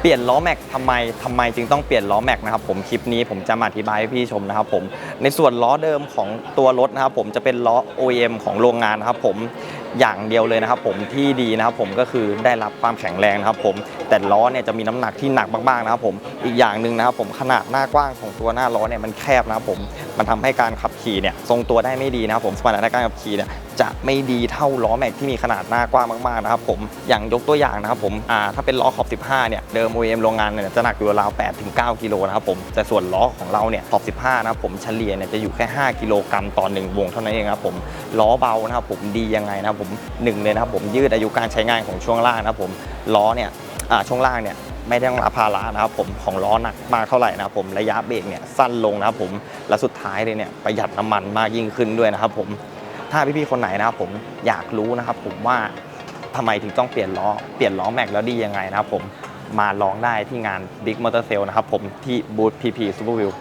เปลี่ยนล้อแม็กทำไมทำไมจึงต้องเปลี่ยนล้อแม็กนะครับผมคลิปนี้ผมจะมาอธิบายให้พี่ชมนะครับผมในส่วนล้อเดิมของตัวรถนะครับผมจะเป็นล้อ OEM ของโรงงานนะครับผม อย่างเดียวเลยนะครับ ผมที่ดีนะครับ ผมก็คือได้รับความแข็งแรงนะครับผมแต่ล้อเนี่ยจะมีน้ำหนักที่หนักมากๆนะครับผมอีกอย่างหนึ่งนะครับผมขนาดหน้ากว้างของตัวหน้าล้อเนี่ยมันแคบนะครับผมมันทำให้การขับขี่เนี่ยทรงตัวได้ไม่ดีนะครับผมสมรรถนะการขับขี่เนี่ยจะไม่ดีเท่าล้อแม็กที่มีขนาดหน้ากว้างมากๆนะครับผมอย่างยกตัวอย่างนะครับผมอ่าถ้าเป็นล้อขอบ 15 เนี่ยเดิม OEM โรงงานเนี่ยจะหนักอยู่ราว8ถึง9กิโลนะครับผมแต่ส่วนล้อของเราเนี่ยขอบ 15 นะครับผมเฉลี่ยเนี่ยจะอยู่แค่ 5 กิโลกรัมต่อหนึ่งวงเท่านั้นเองครับผมล้อเบานะครับผมดียังไงนะครับผมหนึ่งเลยนะครับผมยืดอายุการใช้งานของช่วงล่างนะครับผมล้อเนี่ยช่วงล่างเนี่ยไม่ได้ต้องรับภาระนะครับผมของล้อหนักมากเท่าไหร่นะครับผมระยะเบรกเนี่ยสั้นลงนะครับผมและสุดท้ายเลยเนี่ยประหยัดน้ำมันมากยิ่งขึ้นด้วยนะครับผมถ้าพี่ๆคนไหนนะครับผมอยากรู้นะครับผมว่าทำไมถึงต้องเปลี่ยนล้อเปลี่ยนล้อแม็กแล้วดียังไงนะครับผมมาลองได้ที่งาน Big Motor Sale นะครับผมที่บูธ PP Super View